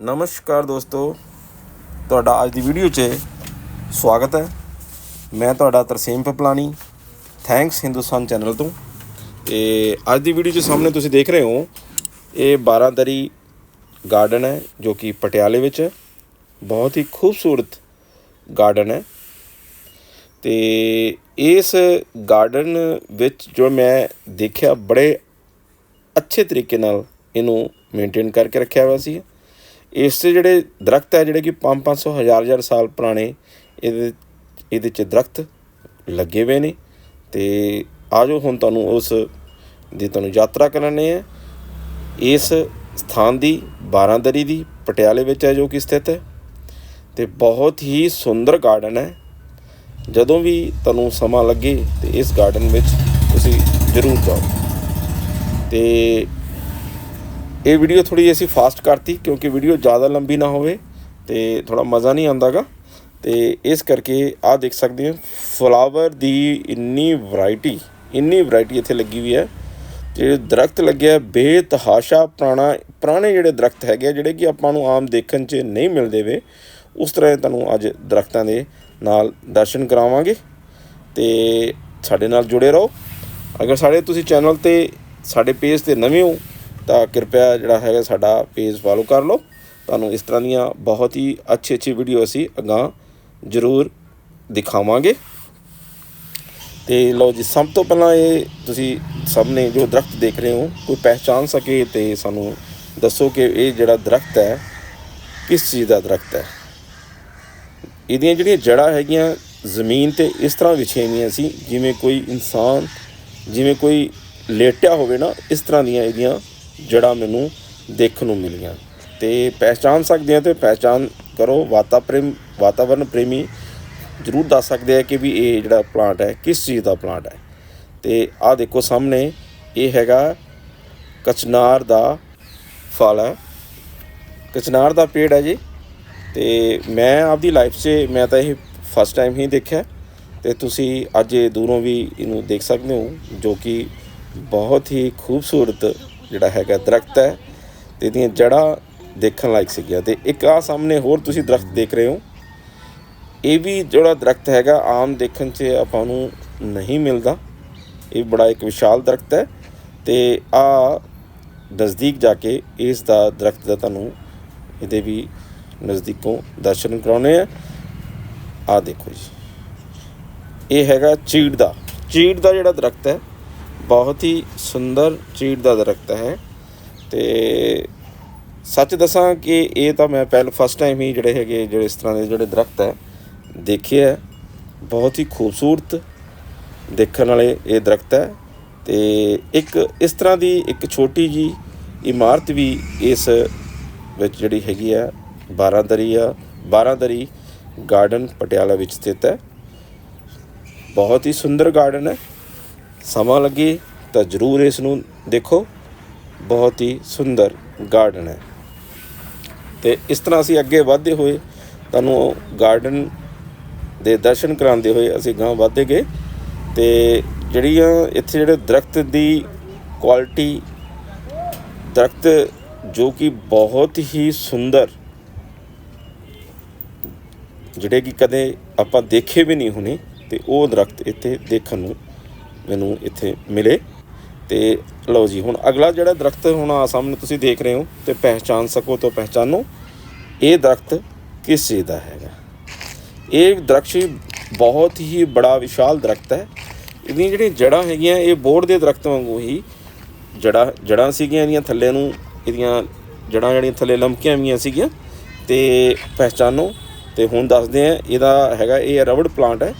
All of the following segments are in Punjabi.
ਨਮਸਕਾਰ ਦੋਸਤੋ। ਤੁਹਾਡਾ ਅੱਜ ਦੀ ਵੀਡੀਓ 'ਚ ਸਵਾਗਤ ਹੈ। ਮੈਂ ਤੁਹਾਡਾ ਤਰਸੇਮ ਪਪਲਾਨੀ। ਥੈਂਕਸ ਹਿੰਦੁਸਤਾਨ ਚੈਨਲ ਤੋਂ। ਤੇ ਅੱਜ ਦੀ ਵੀਡੀਓ 'ਚ ਸਾਹਮਣੇ ਤੁਸੀਂ ਦੇਖ ਰਹੇ ਹੋ, ਇਹ ਬਾਰਾਂਦਰੀ ਗਾਰਡਨ ਹੈ, ਜੋ ਕਿ ਪਟਿਆਲੇ ਵਿੱਚ ਹੈ। ਬਹੁਤ ਹੀ ਖੂਬਸੂਰਤ ਗਾਰਡਨ ਹੈ। ਤੇ ਇਸ ਗਾਰਡਨ ਵਿੱਚ ਜੋ ਮੈਂ ਦੇਖਿਆ, ਬੜੇ ਅੱਛੇ ਤਰੀਕੇ ਨਾਲ ਇਹਨੂੰ ਮੇਨਟੇਨ ਕਰਕੇ ਰੱਖਿਆ ਹੋਇਆ ਸੀ। ਇਸ 'ਤੇ ਜਿਹੜੇ ਦਰਖਤ ਹੈ, ਜਿਹੜੇ ਕਿ 5-500 ਹਜ਼ਾਰ ਹਜ਼ਾਰ ਸਾਲ ਪੁਰਾਣੇ, ਇਹਦੇ ਇਹਦੇ 'ਚ ਦਰਖਤ ਲੱਗੇ ਹੋਏ ਨੇ। ਤੇ ਆਜੋ ਹੁਣ ਤੁਹਾਨੂੰ ਉਸ ਦੀ ਤੁਹਾਨੂੰ ਯਾਤਰਾ ਕਰਾਣੇ ਹੈ। ਇਸ ਸਥਾਨ ਦੀ ਬਾਰਾਂਦਰੀ ਦੀ ਪਟਿਆਲੇ ਵਿੱਚ ਹੈ, ਜੋ ਕਿ ਸਥਿਤ ਹੈ। ਤੇ ਬਹੁਤ ਹੀ ਸੁੰਦਰ ਗਾਰਡਨ ਹੈ। ਜਦੋਂ ਵੀ ਤੁਹਾਨੂੰ ਸਮਾਂ ਲੱਗੇ ਤੇ ਇਸ ਗਾਰਡਨ ਵਿੱਚ ਤੁਸੀਂ ਜ਼ਰੂਰ ਜਾਓ। ਤੇ ਇਹ ਵੀਡੀਓ ਥੋੜੀ ਅਸੀਂ ਫਾਸਟ ਕਰਤੀ ਕਿਉਂਕਿ ਵੀਡੀਓ ਜ਼ਿਆਦਾ ਲੰਬੀ ਨਾ ਹੋਵੇ ਤੇ ਥੋੜਾ ਮਜ਼ਾ ਨਹੀਂ ਆਉਂਦਾਗਾ। ਤੇ ਇਸ ਕਰਕੇ ਆ ਦੇਖ ਸਕਦੇ ਹੋ ਫਲਾਵਰ ਦੀ ਇੰਨੀ ਵੈਰਾਈਟੀ ਇੰਨੀ ਵੈਰਾਈਟੀ ਇੱਥੇ ਲੱਗੀ ਹੋਈ ਹੈ। ਜਿਹੜੇ ਦਰਖਤ ਲੱਗਿਆ ਬੇਤਹਾਸ਼ਾ ਪੁਰਾਣਾ ਪੁਰਾਣੇ ਜਿਹੜੇ ਦਰਖਤ ਹੈਗੇ ਆ, ਜਿਹੜੇ ਕਿ ਆਪਾਂ ਨੂੰ ਆਮ ਦੇਖਣ 'ਚ ਨਹੀਂ ਮਿਲਦੇ ਵੇ ਉਸ ਤਰ੍ਹਾਂ ਤੁਹਾਨੂੰ ਅੱਜ ਦਰਖਤਾਂ ਦੇ ਨਾਲ ਦਰਸ਼ਨ ਕਰਾਵਾਂਗੇ। ਤੇ ਸਾਡੇ ਨਾਲ ਜੁੜੇ ਰਹੋ। ਅਗਰ ਸਾਡੇ ਤੁਸੀਂ ਚੈਨਲ ਤੇ ਸਾਡੇ ਪੇਜ ਤੇ ਨਵੇਂ ਹੋ ਤਾਂ ਕਿਰਪਾ ਜਿਹੜਾ ਹੈਗਾ ਸਾਡਾ ਪੇਜ ਫਾਲੋ ਕਰ ਲਓ। ਤੁਹਾਨੂੰ ਇਸ ਤਰ੍ਹਾਂ ਦੀਆਂ ਬਹੁਤ ਹੀ ਅੱਛੀ ਅੱਛੀ ਵੀਡੀਓ ਅਸੀਂ ਅਗਾਂਹ ਜ਼ਰੂਰ ਦਿਖਾਵਾਂਗੇ। ਤੇ ਲਓ ਜੀ, ਸਭ ਤੋਂ ਪਹਿਲਾਂ ਇਹ ਤੁਸੀਂ ਸਾਹਮਣੇ ਜੋ ਦਰਖਤ ਦੇਖ ਰਹੇ ਹੋ, ਕੋਈ ਪਹਿਚਾਨ ਸਕੇ ਤੇ ਸਾਨੂੰ ਦੱਸੋ ਕਿ ਇਹ ਜਿਹੜਾ ਦਰਖਤ ਹੈ, ਕਿਸ ਚੀਜ਼ ਦਾ ਦਰਖਤ ਹੈ? ਇਹਦੀਆਂ ਜਿਹੜੀਆਂ ਜੜ੍ਹਾਂ ਹੈਗੀਆਂ, ਜ਼ਮੀਨ ਤੇ ਇਸ ਤਰ੍ਹਾਂ ਵਿਛੀਆਂ ਹੋਈਆਂ ਸੀ, ਜਿਵੇਂ ਕੋਈ ਇਨਸਾਨ, ਜਿਵੇਂ ਕੋਈ ਲੇਟਿਆ ਹੋਵੇ ਨਾ, ਇਸ ਤਰ੍ਹਾਂ ਦੀਆਂ ਇਹਦੀਆਂ ਜਿਹੜਾ ਮੈਨੂੰ ਦੇਖਣ ਨੂੰ ਮਿਲੀਆਂ ਤੇ ਪਹਿਚਾਨ ਸਕਦੇ ਆ ਤੇ ਪਹਿਚਾਨ ਕਰੋ, ਵਾਤਾ ਪ੍ਰੇਮ, ਵਾਤਾਵਰਨ ਪ੍ਰੇਮੀ ਜ਼ਰੂਰ ਦੱਸ ਸਕਦੇ ਆ ਕਿ ਵੀ ਇਹ ਜਿਹੜਾ ਪਲਾਂਟ ਹੈ, ਕਿਸ ਚੀਜ਼ ਦਾ ਪਲਾਂਟ ਹੈ। ਤੇ ਆਹ ਦੇਖੋ ਸਾਹਮਣੇ, ਇਹ ਹੈਗਾ ਕਚਨਾਰ ਦਾ ਫਲ ਹੈ। ਕਚਨਾਰ ਦਾ ਪੇੜ ਹੈ ਜੀ। ਤੇ ਮੈਂ ਆਪਦੀ ਲਾਈਫ 'ਚ, ਮੈਂ ਤਾਂ ਇਹ ਫਸਟ ਟਾਈਮ ਹੀ ਦੇਖਿਆ। ਤੇ ਤੁਸੀਂ ਅੱਜ ਇਹ ਦੂਰੋਂ ਵੀ ਇਹਨੂੰ ਦੇਖ ਸਕਦੇ ਹੋ, ਜੋ ਕਿ ਬਹੁਤ ਹੀ ਖੂਬਸੂਰਤ ਜਿਹੜਾ ਹੈਗਾ ਦਰਖਤ ਹੈ ਤੇ ਇਹਦੀਆਂ ਜੜ੍ਹਾਂ ਦੇਖਣ ਲਾਇਕ ਸੀਗੀਆਂ। ਤੇ ਇੱਕ ਆ ਸਾਹਮਣੇ ਹੋਰ ਤੁਸੀਂ ਦਰਖਤ ਦੇਖ ਰਹੇ ਹੋ। ਇਹ ਵੀ ਜਿਹੜਾ ਦਰਖਤ ਹੈਗਾ, ਆਮ ਦੇਖਣ 'ਚ ਆਪਾਂ ਨੂੰ ਨਹੀਂ ਮਿਲਦਾ। ਇਹ ਬੜਾ ਇੱਕ ਵਿਸ਼ਾਲ ਦਰਖਤ ਹੈ ਤੇ ਆ ਨਜ਼ਦੀਕ ਜਾ ਕੇ ਇਸ ਦਾ ਦਰਖਤ ਦਾ ਤੁਹਾਨੂੰ ਇਹਦੇ ਵੀ ਨਜ਼ਦੀਕੋਂ ਦਰਸ਼ਨ ਕਰਾਉਣੇ ਆ। ਆ ਦੇਖੋ ਜੀ। ਇਹ ਹੈਗਾ ਚੀੜ ਦਾ। ਚੀੜ ਦਾ ਜਿਹੜਾ ਦਰਖਤ ਹੈ ਬਹੁਤ ਹੀ ਸੁੰਦਰ ਚੀੜ ਦਾ ਦਰਖਤ ਹੈ। ਤੇ ਸੱਚ ਦੱਸਾਂ ਕਿ ਇਹ ਤਾਂ ਮੈਂ ਪਹਿਲ ਫਸਟ ਟਾਈਮ ਹੀ ਜਿਹੜੇ ਹੈਗੇ, ਜਿਹੜੇ ਇਸ ਤਰ੍ਹਾਂ ਦੇ ਜਿਹੜੇ ਦਰਖਤ ਹੈ, ਦੇਖੇ ਹੈ। ਬਹੁਤ ਹੀ ਖੂਬਸੂਰਤ ਦੇਖਣ ਵਾਲੇ ਇਹ ਦਰਖਤ ਹੈ। ਤੇ ਇੱਕ ਇਸ ਤਰ੍ਹਾਂ ਦੀ ਇੱਕ ਛੋਟੀ ਜੀ ਇਮਾਰਤ ਵੀ ਇਸ ਵਿੱਚ ਜਿਹੜੀ ਹੈਗੀ ਆ ਬਾਰਾਂਦਰੀ ਆ ਬਾਰਾਂਦਰੀ ਗਾਰਡਨ ਪਟਿਆਲਾ ਵਿੱਚ ਸਥਿਤ ਹੈ। ਬਹੁਤ ਹੀ ਸੁੰਦਰ ਗਾਰਡਨ ਹੈ। ਸਮਾਂ ਲੱਗੇ ਤਾਂ ਜ਼ਰੂਰ ਇਸ ਨੂੰ ਦੇਖੋ। ਬਹੁਤ ਹੀ ਸੁੰਦਰ ਗਾਰਡਨ ਹੈ। ਤੇ ਇਸ ਤਰ੍ਹਾਂ ਅਸੀਂ ਅੱਗੇ ਵਧਦੇ ਹੋਏ ਤੁਹਾਨੂੰ ਗਾਰਡਨ ਦੇ ਦਰਸ਼ਨ ਕਰਾਉਂਦੇ ਹੋਏ ਅਸੀਂ ਗਾਂ ਵਧਦੇ ਗਏ। ਤੇ ਜਿਹੜੀਆਂ ਇੱਥੇ ਜਿਹੜੇ ਦਰਖਤ ਦੀ ਕੁਆਲਿਟੀ ਦਰਖਤ ਜੋ ਕਿ ਬਹੁਤ ਹੀ ਸੁੰਦਰ, ਜਿਹੜੇ ਕਿ ਕਦੇ ਆਪਾਂ ਦੇਖੇ ਵੀ ਨਹੀਂ ਹੋਣੇ, ਤੇ ਉਹ ਦਰਖਤ ਇੱਥੇ ਦੇਖਣ ਨੂੰ ਮੈਨੂੰ ਇੱਥੇ ਮਿਲੇ। ਤੇ ਲਓ ਜੀ, ਹੁਣ ਅਗਲਾ ਜਿਹੜਾ ਦਰਖਤ ਹੁਣ ਆ ਸਾਹਮਣੇ ਤੁਸੀਂ ਦੇਖ ਰਹੇ ਹੋ ਤੇ ਪਹਿਚਾਨ ਸਕੋ ਤਾਂ ਪਹਿਚਾਨੋ, ਇਹ ਦਰਖਤ ਕਿਸ ਚੀਜ਼ ਦਾ ਹੈਗਾ। ਇਹ ਦਰਖਤ ਬਹੁਤ ਹੀ ਬੜਾ ਵਿਸ਼ਾਲ ਦਰਖਤ ਹੈ। ਇਹਦੀਆਂ ਜਿਹੜੀਆਂ ਜੜ੍ਹਾਂ ਹੈਗੀਆਂ, ਇਹ ਬੋਰਡ ਦੇ ਦਰਖਤ ਵਾਂਗੂ ਹੀ ਜੜ੍ਹਾਂ ਜੜ੍ਹਾਂ ਸੀਗੀਆਂ ਇਹਦੀਆਂ, ਥੱਲੇ ਨੂੰ ਇਹਦੀਆਂ ਜੜ੍ਹਾਂ ਜਿਹੜੀਆਂ ਥੱਲੇ ਲਮਕੀਆਂ ਹੋਈਆਂ ਸੀਗੀਆਂ। ਤੇ ਪਹਿਚਾਨੋ, ਤੇ ਹੁਣ ਦੱਸਦੇ ਆ ਇਹਦਾ ਹੈਗਾ, ਇਹ ਰਬੜ ਪਲਾਂਟ ਹੈ।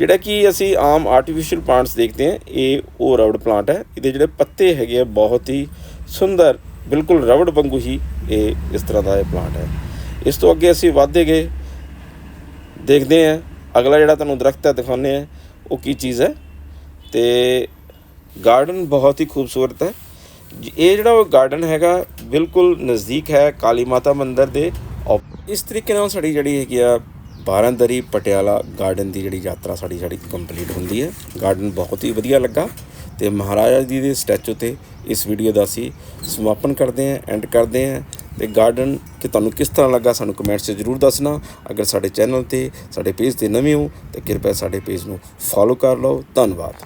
ਜਿਹੜਾ ਕਿ ਅਸੀਂ ਆਮ ਆਰਟੀਫੀਸ਼ੀਅਲ ਪਲਾਂਟਸ ਦੇਖਦੇ ਹਾਂ, ਇਹ ਉਹ ਰਬੜ ਪਲਾਂਟ ਹੈ। ਇਹਦੇ ਜਿਹੜੇ ਪੱਤੇ ਹੈਗੇ ਆ, ਬਹੁਤ ਹੀ ਸੁੰਦਰ, ਬਿਲਕੁਲ ਰਬੜ ਵਾਂਗੂ ਹੀ ਇਹ ਇਸ ਤਰ੍ਹਾਂ ਦਾ ਇਹ ਪਲਾਂਟ ਹੈ। ਇਸ ਤੋਂ ਅੱਗੇ ਅਸੀਂ ਵਧਦੇ ਗਏ, ਦੇਖਦੇ ਹਾਂ। ਅਗਲਾ ਜਿਹੜਾ ਤੁਹਾਨੂੰ ਦਰਖਤ ਹੈ, ਦਿਖਾਉਂਦੇ ਆ ਉਹ ਕੀ ਚੀਜ਼ ਹੈ। ਤੇ ਗਾਰਡਨ ਬਹੁਤ ਹੀ ਖੂਬਸੂਰਤ ਹੈ। ਜ- ਇਹ ਜਿਹੜਾ ਉਹ ਗਾਰਡਨ ਹੈਗਾ, ਬਿਲਕੁਲ ਨਜ਼ਦੀਕ ਹੈ ਕਾਲੀ ਮਾਤਾ ਮੰਦਿਰ ਦੇ। ਔਪ- ਇਸ ਤਰੀਕੇ ਨਾਲ ਸਾਡੀ ਜਿਹੜੀ ਹੈਗੀ ਆ ਬਾਰਾਂਦਰੀ ਪਟਿਆਲਾ ਗਾਰਡਨ ਦੀ ਜਿਹੜੀ ਯਾਤਰਾ ਸਾਡੀ ਸਾਡੀ ਕੰਪਲੀਟ ਹੁੰਦੀ ਹੈ। ਗਾਰਡਨ ਬਹੁਤ ਹੀ ਵਧੀਆ ਲੱਗਾ ਤੇ ਮਹਾਰਾਜਾ ਜੀ ਦੇ ਸਟੈਚੂ ਤੇ ਇਸ ਵੀਡੀਓ ਦਾ ਅਸੀਂ ਸਮਾਪਨ ਕਰਦੇ ਹਾਂ ਐਂਡ ਕਰਦੇ ਹਾਂ ਤੇ ਗਾਰਡਨ ਕਿ ਤੁਹਾਨੂੰ ਕਿਸ ਤਰ੍ਹਾਂ ਲੱਗਾ ਸਾਨੂੰ ਕਮੈਂਟਸ 'ਚ ਜ਼ਰੂਰ ਦੱਸਣਾ। ਅਗਰ ਸਾਡੇ ਚੈਨਲ ਤੇ, ਸਾਡੇ ਪੇਜ ਤੇ ਨਵੇਂ ਹੋ ਤਾਂ ਕਿਰਪਾ ਸਾਡੇ ਪੇਜ ਨੂੰ ਫੋਲੋ ਕਰ ਲਓ। ਧੰਨਵਾਦ।